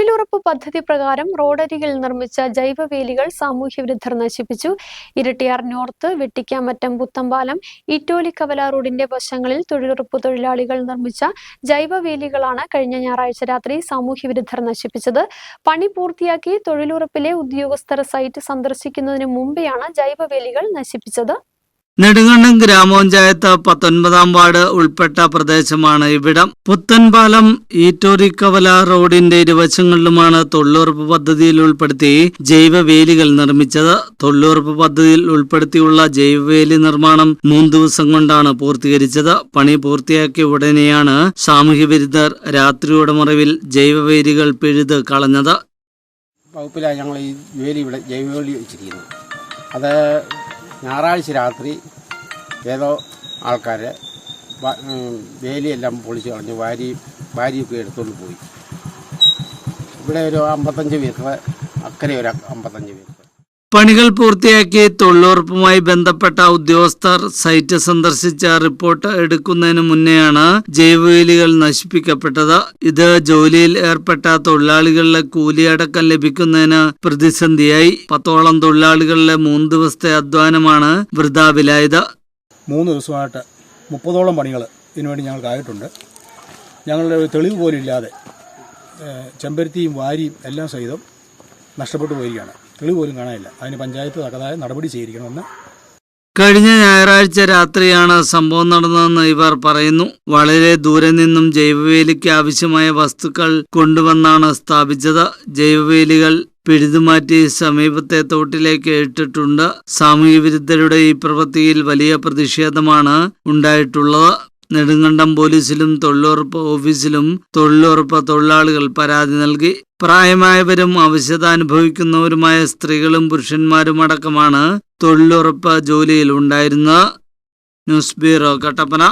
തൊഴിലുറപ്പ് പദ്ധതി പ്രകാരം റോഡരികിൽ നിർമ്മിച്ച ജൈവവേലികൾ സാമൂഹ്യവിരുദ്ധർ നശിപ്പിച്ചു. ഇരട്ടിയാർ നോർത്ത് വെട്ടിക്കാമറ്റം പുത്തമ്പാലം ഇറ്റോലിക്കവല റോഡിന്റെ വശങ്ങളിൽ തൊഴിലുറപ്പ് തൊഴിലാളികൾ നിർമ്മിച്ച ജൈവവേലികളാണ് കഴിഞ്ഞ ഞായറാഴ്ച രാത്രി സാമൂഹ്യവിരുദ്ധർ നശിപ്പിച്ചത്. പണി പൂർത്തിയാക്കി തൊഴിലുറപ്പിലെ ഉദ്യോഗസ്ഥർ സൈറ്റ് സന്ദർശിക്കുന്നതിന് മുമ്പെയാണ് ജൈവവേലികൾ നശിപ്പിച്ചത്. നെടുങ്കണ്ടം ഗ്രാമപഞ്ചായത്ത് പത്തൊൻപതാം വാർഡ് ഉൾപ്പെട്ട പ്രദേശമാണ് ഇവിടം. പുത്തൻപാലം ഈറ്റോറിക്കവല റോഡിന്റെ ഇരുവശങ്ങളിലുമാണ് തൊഴിലുറപ്പ് പദ്ധതിയിൽ ഉൾപ്പെടുത്തി ജൈവവേലികൾ നിർമ്മിച്ചത്. തൊഴിലുറപ്പ് പദ്ധതിയിൽ ഉൾപ്പെടുത്തിയുള്ള ജൈവവേലി നിർമ്മാണം മൂന്ന് ദിവസം കൊണ്ടാണ് പൂർത്തീകരിച്ചത്. പണി പൂർത്തിയാക്കിയ ഉടനെയാണ് സാമൂഹ്യ വിരുദ്ധർ രാത്രിയുടെ മറവിൽ ജൈവവേലികൾ പിഴുത് കളഞ്ഞത്. വകുപ്പിലാണ് ഞങ്ങൾ ഈ വേലി ഇവിടെ ജൈവവേലി വെച്ചിരിക്കുന്നത് അത് ഞായറാഴ്ച രാത്രി ഏതോ ആൾക്കാർ വേലിയെല്ലാം പൊളിച്ച് കളഞ്ഞ് വാരി വാരിയൊക്കെ എടുത്തുകൊണ്ട് പോയി. ഇവിടെ ഒരു അമ്പത്തഞ്ച് മീറ്റർ അക്കരെ ഒരു അമ്പത്തഞ്ച് മീറ്റർ പണികൾ പൂർത്തിയാക്കി തൊഴിലുറപ്പുമായി ബന്ധപ്പെട്ട ഉദ്യോഗസ്ഥർ സൈറ്റ് സന്ദർശിച്ച റിപ്പോർട്ട് എടുക്കുന്നതിന് മുന്നെയാണ് ജൈവവേലികൾ നശിപ്പിക്കപ്പെട്ടത്. ഇത് ജോലിയിൽ ഏർപ്പെട്ട തൊഴിലാളികളുടെ കൂലിയടക്കം ലഭിക്കുന്നതിന് പ്രതിസന്ധിയായി. പത്തോളം തൊഴിലാളികളുടെ മൂന്ന് ദിവസത്തെ അധ്വാനമാണ് വൃതാവിലായത് മൂന്ന് ദിവസമായിട്ട് മുപ്പതോളം പണികൾ ഇതിനുവേണ്ടി ഞങ്ങൾക്കായിട്ടുണ്ട് ഞങ്ങളുടെ തെളിവ് പോലും ഇല്ലാതെ ചെമ്പരത്തിയും വാരിയും എല്ലാം സഹിതം നഷ്ടപ്പെട്ടു പോയിരിക്കുകയാണ്. തെളിവ് പോലും കാണാനില്ല. അതിന് പഞ്ചായത്ത് തക്കതായ നടപടി സ്വീകരിക്കണമെന്ന് കഴിഞ്ഞ ഞായറാഴ്ച രാത്രിയാണ് സംഭവം നടന്നതെന്ന് ഇവർ പറയുന്നു. വളരെ ദൂരെ നിന്നും ജൈവവേലിക്ക് ആവശ്യമായ വസ്തുക്കൾ കൊണ്ടുവന്നാണ് സ്ഥാപിച്ചത്. ജൈവവേലികൾ പിഴുതുമാറ്റി സമീപത്തെ തോട്ടിലേക്ക് ഇട്ടിട്ടുണ്ട്. സാമൂഹ്യ വിരുദ്ധരുടെ ഈ പ്രവൃത്തിയിൽ വലിയ പ്രതിഷേധമാണ് ഉണ്ടായിട്ടുള്ളത്. നെടുങ്കണ്ടം പോലീസിലും തൊഴിലുറപ്പ് ഓഫീസിലും തൊഴിലുറപ്പ് തൊഴിലാളികൾ പരാതി നൽകി. പ്രായമായവരും അവശത അനുഭവിക്കുന്നവരുമായ സ്ത്രീകളും പുരുഷന്മാരും അടക്കമാണ് തൊഴിലുറപ്പ് ജോലിയിൽ ഉണ്ടായിരുന്നത്. News bureau Kattappana.